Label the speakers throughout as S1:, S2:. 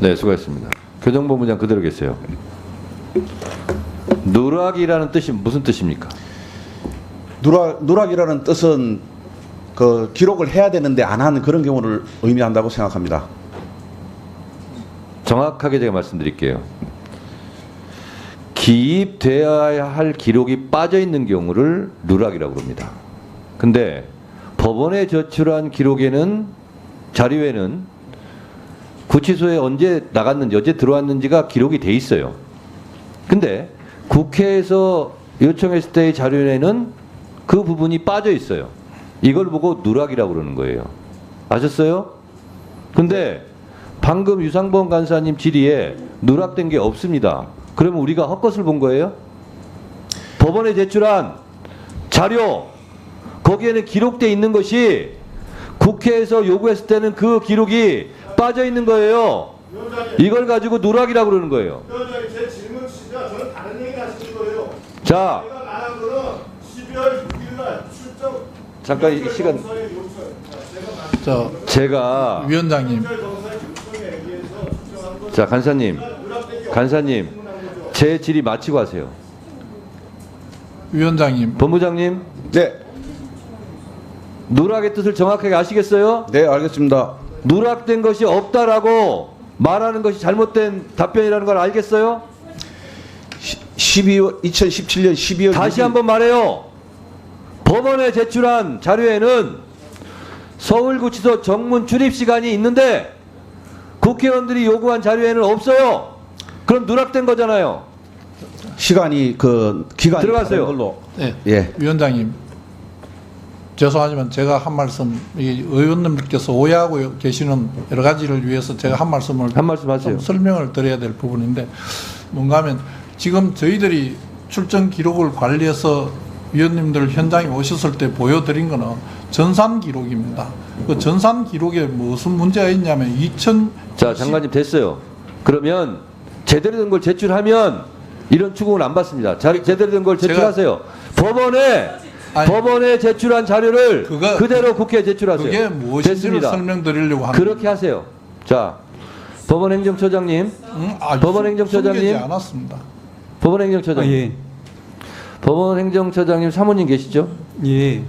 S1: 네, 수고했습니다. 교정본부장 그대로 계세요. 누락이라는 뜻이 무슨 뜻입니까?
S2: 누락 누락이라는 뜻은 그 기록을 해야 되는데 안 하는 그런 경우를 의미한다고 생각합니다.
S1: 정확하게 제가 말씀드릴게요. 기입되어야 할 기록이 빠져 있는 경우를 누락이라고 합니다. 근데 법원에 제출한 기록에는 자료에는 구치소에 언제 나갔는지 언제 들어왔는지가 기록이 돼 있어요. 근데 국회에서 요청했을 때의 자료에는 그 부분이 빠져 있어요. 이걸 보고 누락이라고 그러는 거예요. 아셨어요? 근데 방금 유상범 간사님 질의에 누락된 게 없습니다. 그러면 우리가 헛것을 본 거예요? 법원에 제출한 자료 거기에는 기록돼 있는 것이 국회에서 요구했을 때는 그 기록이 빠져 있는 거예요. 이걸 가지고 누락이라고 그러는 거예요.
S3: 위원장님 제 질문 주시면 저는 다른 얘기 하시는 거예요.
S1: 자,
S3: 제가 말한 거는 12월 6일 날 출정
S1: 잠깐 이 시간
S3: 요청. 제가
S4: 저
S1: 제가
S4: 위원장님
S1: 자 간사님 간사님 제 질의 마치고 하세요.
S4: 위원장님
S1: 본부장님
S2: 네,
S1: 누락의 뜻을 정확하게 아시겠어요?
S2: 네 알겠습니다.
S1: 누락된 것이 없다라고 말하는 것이 잘못된 답변이라는 걸 알겠어요?
S2: 12월 2017년 12월
S1: 다시
S2: 6일
S1: 한번 말해요. 법원에 제출한 자료에는 서울구치소 정문 출입 시간이 있는데 국회의원들이 요구한 자료에는 없어요. 그럼 누락된 거잖아요.
S2: 시간이 그 기간이
S1: 들어가세요.
S2: 다른 걸로
S4: 네.
S2: 예.
S4: 위원장님 죄송하지만 제가 한 말씀 이 의원님들께서 오해하고 계시는 여러 가지를 위해서 제가 한 말씀을
S1: 한 말씀 하세요.
S4: 좀 설명을 드려야 될 부분인데 뭔가 하면 지금 저희들이 출정 기록을 관리해서 위원님들 현장에 오셨을 때 보여드린 거는 전산 기록입니다. 그 전산 기록에 무슨 문제가 있냐면 2000
S1: 자, 장관님 됐어요. 그러면 제대로 된 걸 제출하면 이런 추궁을 안 받습니다. 자, 제대로 된 걸 제출하세요. 법원에
S4: 아니,
S1: 법원에 제출한 자료를
S4: 그거-
S1: 그대로 국회에 제출하세요.
S4: 그게 무엇인지를
S1: 됐습니다.
S4: 설명드리려고 합니다.
S1: 그렇게 하세요. 자, 법원 행정처장님,
S4: 응? 아,
S1: 법원 행정처장님.
S4: 숨기지 않았습니다.
S1: 법원 행정처장님,
S5: 아, 예.
S1: 법원 행정처장님 사모님 계시죠?
S5: 예.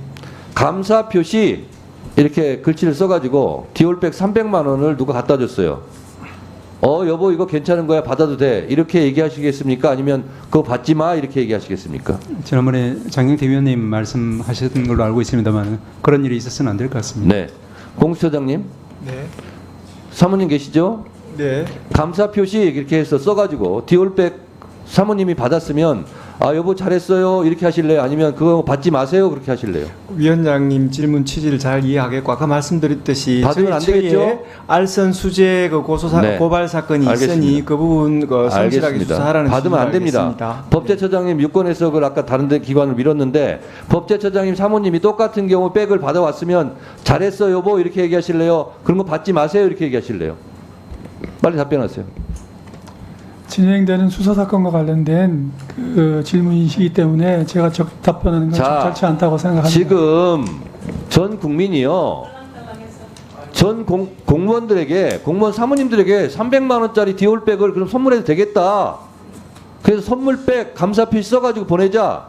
S1: 감사 표시 이렇게 글씨를 써가지고 디올백 300만 원을 누가 갖다 줬어요. 어 여보 이거 괜찮은 거야 받아도 돼 이렇게 얘기하시겠습니까? 아니면 그거 받지 마 이렇게 얘기하시겠습니까?
S5: 지난번에 장경태 위원님 말씀하셨던 걸로 알고 있습니다만 그런 일이 있어서는 안될 것 같습니다.
S1: 네, 공수처장님
S4: 네.
S1: 사모님 계시죠?
S5: 네.
S1: 감사 표시 이렇게 해서 써가지고 디올백 사모님이 받았으면 아 여보 잘했어요 이렇게 하실래요? 아니면 그거 받지 마세요 그렇게 하실래요?
S6: 위원장님 질문 취지를 잘 이해하겠고 아까 말씀드렸듯이
S1: 받으면 안 되겠죠?
S6: 알선 수재 그 고소 사
S1: 네.
S6: 고발 사건이
S1: 알겠습니다.
S6: 있으니 그 부분 그 성실하게 수사하라는
S1: 받으면 안 됩니다.
S6: 알겠습니다.
S1: 법제처장님 유권해서 그걸 아까 다른 데 기관을 밀었는데 법제처장님 사모님이 똑같은 경우 백을 받아왔으면 잘했어 여보 이렇게 얘기하실래요? 그런 거 받지 마세요 이렇게 얘기하실래요? 빨리 답변하세요.
S7: 진행되는 수사 사건과 관련된 그 질문이시기 때문에 제가 적 답변하는 건
S1: 자,
S7: 적절치 않다고 생각합니다.
S1: 지금 전 국민이요. 전 공, 공무원들에게 공무원 사모님들에게 300만 원짜리 디올백을 그럼 선물해도 되겠다. 그래서 선물백 감사필 써가지고 보내자.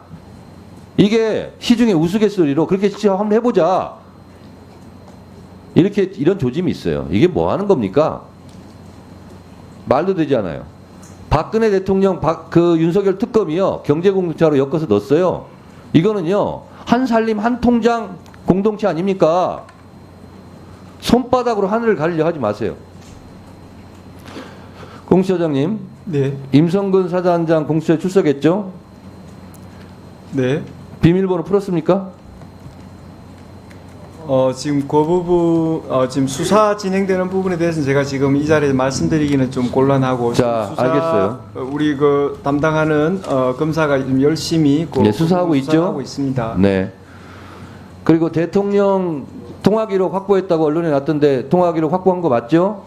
S1: 이게 시중에 우스갯소리로 그렇게 진짜 한번 해보자. 이렇게 이런 조짐이 있어요. 이게 뭐 하는 겁니까? 말도 되지 않아요. 박근혜 대통령 박, 그 윤석열 특검이요 경제공동체로 엮어서 넣었어요. 이거는요 한 살림 한 통장 공동체 아닙니까? 손바닥으로 하늘을 가리려 하지 마세요. 공수처장님
S6: 네,
S1: 임성근 사단장 공수처에 출석했죠?
S6: 네.
S1: 비밀번호 풀었습니까?
S6: 어 지금 그 부분 어 지금 수사 진행되는 부분에 대해서는 제가 지금 이 자리에 말씀드리기는 좀 곤란하고
S1: 자,
S6: 수사,
S1: 알겠어요.
S6: 어, 우리 그 담당하는 어 검사가 지금 열심히 그
S1: 네, 수사하고 있죠?
S6: 수사하고 있습니다.
S1: 네. 그리고 대통령 통화 기록 확보했다고 언론에 났던데 통화 기록 확보한 거 맞죠?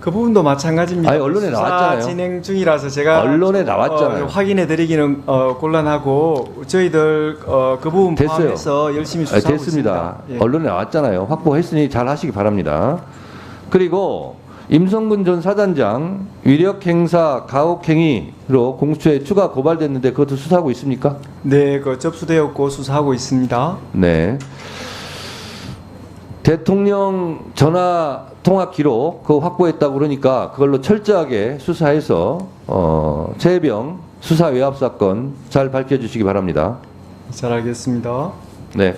S6: 그 부분도 마찬가지입니다.
S1: 아니, 언론에
S6: 수사
S1: 나왔잖아요.
S6: 진행 중이라서 제가
S1: 언론에
S6: 좀,
S1: 나왔잖아요.
S6: 어, 확인해 드리기는 어, 곤란하고 저희들 어, 그 부분
S1: 됐어요.
S6: 포함해서 열심히
S1: 아,
S6: 수사하고
S1: 됐습니다.
S6: 있습니다. 예.
S1: 언론에 나왔잖아요. 확보했으니 잘 하시기 바랍니다. 그리고 임성근 전 사단장 위력 행사 가혹 행위로 공수처에 추가 고발됐는데 그것도 수사하고 있습니까?
S6: 네, 그 접수되었고 수사하고 있습니다.
S1: 네. 대통령 전화 통화 기록 그 확보했다고 그러니까 그걸로 철저하게 수사해서 어, 최혜병 수사 외압 사건 잘 밝혀주시기 바랍니다.
S6: 잘 알겠습니다.
S1: 네.